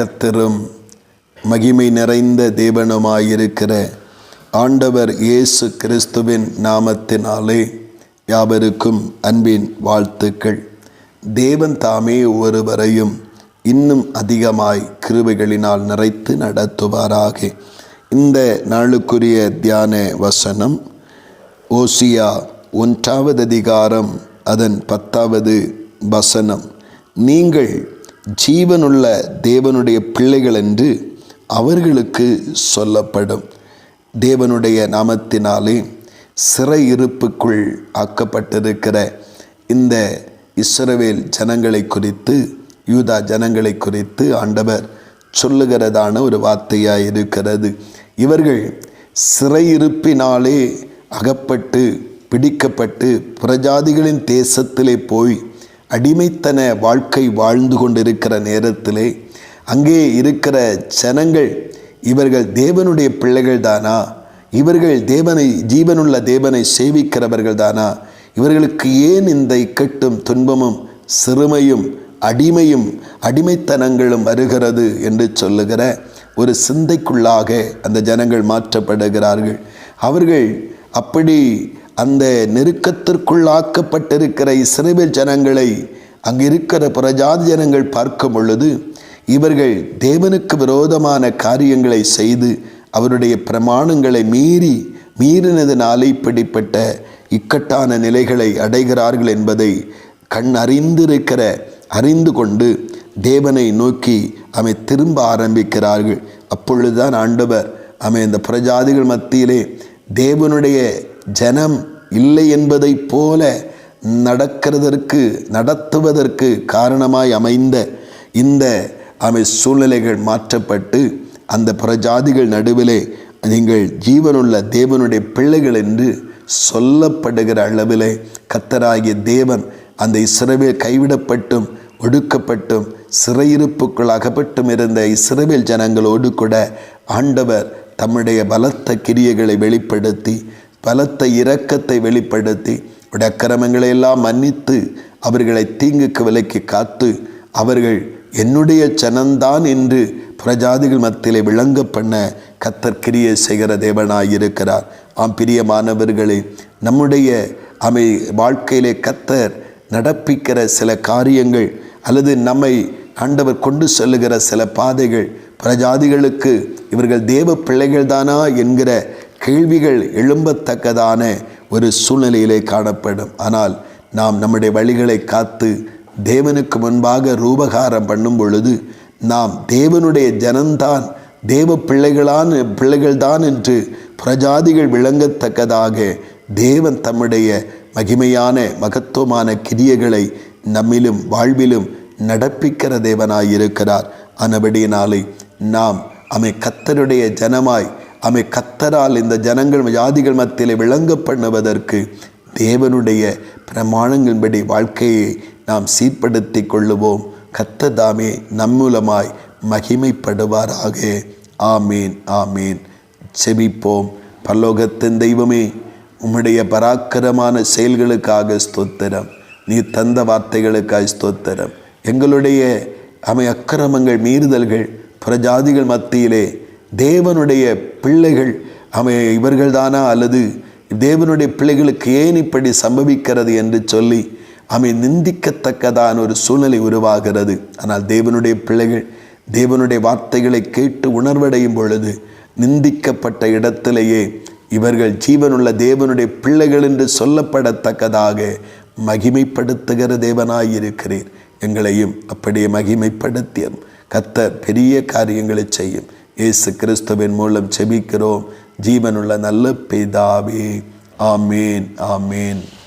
கத்தரும் மகிமை நிறைந்த தேவனுமாயிருக்கிற ஆண்டவர் இயேசு கிறிஸ்துவின் நாமத்தினாலே யாவருக்கும் அன்பின் வாழ்த்துக்கள். தேவன் தாமே ஒருவரையும் இன்னும் அதிகமாய் கிருவைகளினால் நிறைத்து நடத்துவாராக. இந்த நாளுக்குரிய தியான வசனம் ஓசியா ஒன்றாவது அதிகாரம் அதன் பத்தாவது வசனம். நீங்கள் ஜீவனுள்ள தேவனுடைய பிள்ளைகள் என்று அவர்களுக்கு சொல்லப்படும். தேவனுடைய நாமத்தினாலே சிறையிருப்புக்குள் ஆக்கப்பட்டிருக்கிற இந்த இஸ்ரவேல் ஜனங்களை குறித்து யூதா ஜனங்களை குறித்து ஆண்டவர் சொல்லுகிறதான ஒரு வார்த்தையாக இருக்கிறது. இவர்கள் சிறையிருப்பினாலே அகப்பட்டு பிடிக்கப்பட்டு புறஜாதிகளின் தேசத்திலே போய் அடிமைத்தன வாழ்க்கை வாழ்ந்து கொண்டிருக்கிற நேரத்திலே அங்கே இருக்கிற ஜனங்கள் இவர்கள் தேவனுடைய பிள்ளைகள் தானா இவர்கள் தேவனை ஜீவனுள்ள தேவனை சேவிக்கிறவர்கள் தானா? இவர்களுக்கு ஏன் இந்த இக்கட்டும் துன்பமும் சிறுமையும் அடிமையும் அடிமைத்தனங்களும் வருகிறது என்று சொல்லுகிற ஒரு சிந்தைக்குள்ளாக அந்த ஜனங்கள் மாற்றப்படுகிறார்கள். அவர்கள் அப்படி அந்த நெருக்கத்திற்குள்ளாக்கப்பட்டிருக்கிற இஸ்ரேல் ஜனங்களை அங்கு இருக்கிற புறஜாதி ஜனங்கள் பார்க்கும் பொழுது இவர்கள் தேவனுக்கு விரோதமான காரியங்களை செய்து அவருடைய பிரமாணங்களை மீறி மீறினதினாலே இப்படிப்பட்ட இக்கட்டான நிலைகளை அடைகிறார்கள் என்பதை கண் அறிந்திருக்கிற அறிந்து கொண்டு தேவனை நோக்கி அவை திரும்ப ஆரம்பிக்கிறார்கள். அப்பொழுதுதான் ஆண்டவர் அவை இந்த புறஜாதிகள் மத்தியிலே தேவனுடைய ஜனம் இல்லை என்பதைப் போல நடக்கிறதற்கு நடத்துவதற்கு காரணமாய் அமைந்த இந்த அவை சூழ்நிலைகள் மாற்றப்பட்டு அந்த புறஜாதிகள் நடுவிலே நீங்கள் ஜீவனுள்ள தேவனுடைய பிள்ளைகள் என்று சொல்லப்படுகிற அளவிலே கத்தராகிய தேவன் அந்த இஸ்ரவேல் கைவிடப்பட்டும் ஒடுக்கப்பட்டும் சிறையிருப்புக்குள் அகப்பட்டும் இருந்த இஸ்ரவேல் ஜனங்களோடு கூட ஆண்டவர் தம்முடைய பலத்த கிரியைகளை வெளிப்படுத்தி பலத்த இரக்கத்தை வெளிப்படுத்தி உடைய அக்கிரமங்களை எல்லாம் மன்னித்து அவர்களை தீங்குக்கு விலைக்கு காத்து அவர்கள் என்னுடைய ஜனந்தான் என்று பிரஜாதிகள் மத்தியிலே விளங்க பண்ண கத்தர் கிரியை செய்கிற தேவனாயிருக்கிறார். ஆம் பிரியமானவர்களே நம்முடைய அமை வாழ்க்கையிலே கத்தர் நடப்பிக்கிற சில காரியங்கள் அல்லது நம்மை ஆண்டவர் கொண்டு செல்லுகிற சில பாதைகள் பிரஜாதிகளுக்கு இவர்கள் தேவ பிள்ளைகள் தானா என்கிற கேள்விகள் எழும்பத்தக்கதான ஒரு சூழ்நிலையிலே காணப்படும். ஆனால் நாம் நம்முடைய வழிகளை காத்து தேவனுக்கு முன்பாக ரூபகாரம் பண்ணும் பொழுது நாம் தேவனுடைய ஜனந்தான் தேவ பிள்ளைகளான பிள்ளைகள்தான் என்று பிரஜாதிகள் விளங்கத்தக்கதாக தேவன் தம்முடைய மகிமையான மகத்துவமான கிரியைகளை நம்மிலும் வாழ்விலும் நடப்பிக்கிற தேவனாயிருக்கிறார். அனபடியினாலே நாம் அமை கத்தருடைய ஜனமாய் அமை கத்தரால் இந்த ஜனங்கள் ஜாதிகள் மத்தியில் விளங்க பண்ணுவதற்கு தேவனுடைய பிரமாணங்களின்படி வாழ்க்கையை நாம் சீர்படுத்தி கொள்ளுவோம். கத்ததாமே நம்மூலமாய் மகிமைப்படுவாராக. ஆமீன் ஆமீன். செபிப்போம் பல்லோகத்தின் தெய்வமே உம்முடைய பராக்கிரமான செயல்களுக்காக ஸ்தோத்திரம். நீ தந்த வார்த்தைகளுக்காக ஸ்தோத்திரம். எங்களுடைய அமை அக்கிரமங்கள் மீறுதல்கள் பிரஜாதிகள் மத்தியிலே தேவனுடைய பிள்ளைகள் அவை இவர்கள்தானா அல்லது தேவனுடைய பிள்ளைகளுக்கு ஏன் இப்படி சம்பவிக்கிறது என்று சொல்லி அவை நிந்திக்கத்தக்கதான ஒரு சூழ்நிலை உருவாகிறது. ஆனால் தேவனுடைய பிள்ளைகள் தேவனுடைய வார்த்தைகளை கேட்டு உணர்வடையும் பொழுது நிந்திக்கப்பட்ட இடத்திலேயே இவர்கள் ஜீவனுள்ள தேவனுடைய பிள்ளைகள் என்று சொல்லப்படத்தக்கதாக மகிமைப்படுத்துகிற தேவனாயிருக்கிறீர். எங்களையும் அப்படியே மகிமைப்படுத்தியும் கத்தர் பெரிய காரியங்களை செய்யும். இயேசு கிறிஸ்துவின் மூலம் செபிக்கிறோம். ஜீவனுள்ள நல்ல பிதாவே. ஆமீன் ஆமீன்.